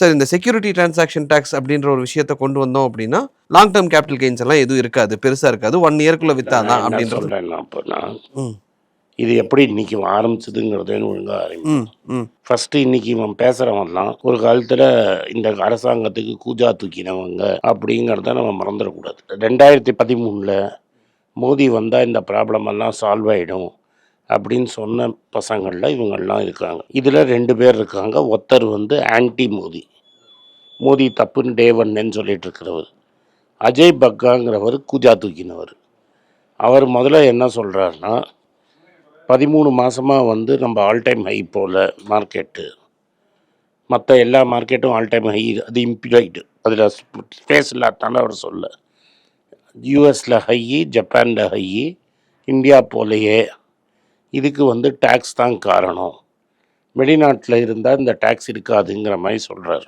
Sir இந்த security transaction tax அப்படின்ற ஒரு விஷயத்தை கொண்டு வந்தோம் அப்படின்னா லாங் டேர்ம் கேபிட்டல் கெயின்ஸ் எல்லாம் எதுவும் இருக்காது. பெருசா இருக்காது. ஒன் இயர்க்குள்ள வித்தாதான் அப்படின்றது. இது எப்படி இன்னைக்கு ஆரம்பிச்சதுங்கிறதே ஒழுங்கா ஆரம்பி ம் ம். ஃபர்ஸ்ட் இன்னைக்கு இவன் பேசுறவன்லாம் ஒரு காலத்துல இந்த அரசாங்கத்துக்கு கூஜா தூக்கினவங்க அப்படிங்கிறத நம்ம மறந்துடக்கூடாது. ரெண்டாயிரத்தி பதிமூணுல மோடி வந்தா இந்த ப்ராப்ளம் எல்லாம் சால்வ் ஆயிடும் அப்படின்னு சொன்ன பசங்களில் இவங்கெல்லாம் இருக்காங்க. இதில் ரெண்டு பேர் இருக்காங்க. ஒருத்தர் வந்து ஆன்டி மோடி மோடி தப்புன்னு டேவன்னு சொல்லிட்டு இருக்கிறவர் அஜய் பக்காங்கிறவர் கூஜா தூக்கினவர். அவர் முதல்ல என்ன சொல்கிறாருன்னா பதிமூணு மாதமாக வந்து நம்ம ஆல் டைம் ஹை போல் மார்க்கெட்டு மற்ற எல்லா மார்க்கெட்டும் ஆல் டைம் ஹை அது இம்ப்ளாய்டு அதில் ஸ்பேஸ் இல்லாதான அவர் சொல்ல. யூஎஸில் ஹை ஜப்பானில் ஹை இந்தியா போலேயே. இதுக்கு வந்து டேக்ஸ் தான் காரணம். வெளிநாட்டில் இருந்தால் இந்த டேக்ஸ் இருக்காதுங்கிற மாதிரி சொல்கிறார்